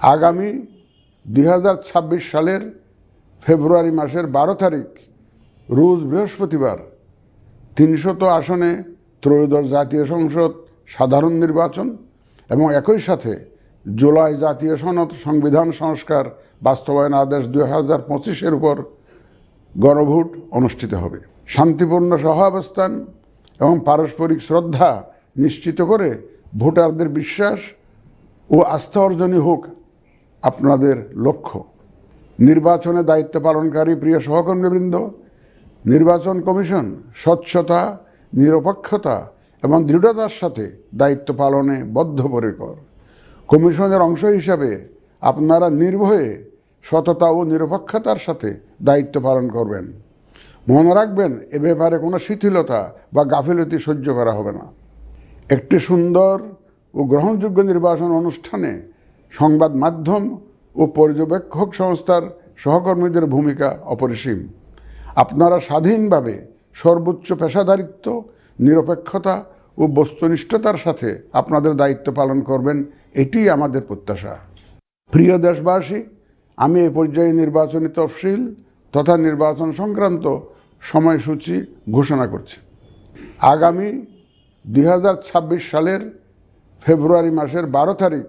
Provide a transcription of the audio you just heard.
আগামী দুই হাজার ছাব্বিশ সালের ফেব্রুয়ারি মাসের বারো তারিখ, রোজ বৃহস্পতিবার, তিনশত আসনে ত্রয়োদশ জাতীয় সংসদ সাধারণ নির্বাচন এবং একই সাথে জুলাই জাতীয় সনদ সংবিধান সংস্কার বাস্তবায়ন আদেশ দুই হাজার পঁচিশের উপর গণভোট অনুষ্ঠিত হবে। শান্তিপূর্ণ সহাবস্থান এবং পারস্পরিক শ্রদ্ধা নিশ্চিত করে ভোটারদের বিশ্বাস ও আস্থা অর্জনই হোক আপনাদের লক্ষ্য। নির্বাচনে দায়িত্ব পালনকারী প্রিয় সহকর্মীবৃন্দ, নির্বাচন কমিশন স্বচ্ছতা, নিরপেক্ষতা এবং দৃঢ়তার সাথে দায়িত্ব পালনে বদ্ধপরিকর। কমিশনের অংশ হিসাবে আপনারা নির্ভয়ে সততা ও নিরপেক্ষতার সাথে দায়িত্ব পালন করবেন। মনে রাখবেন, এ ব্যাপারে কোনো শিথিলতা বা গাফিলতি সহ্য করা হবে না। একটি সুন্দর ও গ্রহণযোগ্য নির্বাচন অনুষ্ঠানে সংবাদ মাধ্যম ও পর্যবেক্ষক সংস্থার সহকর্মীদের ভূমিকা অপরিসীম। আপনারা স্বাধীনভাবে সর্বোচ্চ পেশাদারিত্ব, নিরপেক্ষতা ও বস্তুনিষ্ঠতার সাথে আপনাদের দায়িত্ব পালন করবেন এটি আমাদের প্রত্যাশা। প্রিয় দেশবাসী, আমি এ পর্যায়ে নির্বাচনী তফসিল তথা নির্বাচন সংক্রান্ত সময়সূচি ঘোষণা করছি। আগামী দুই হাজার ছাব্বিশ সালের ফেব্রুয়ারি মাসের বারো তারিখ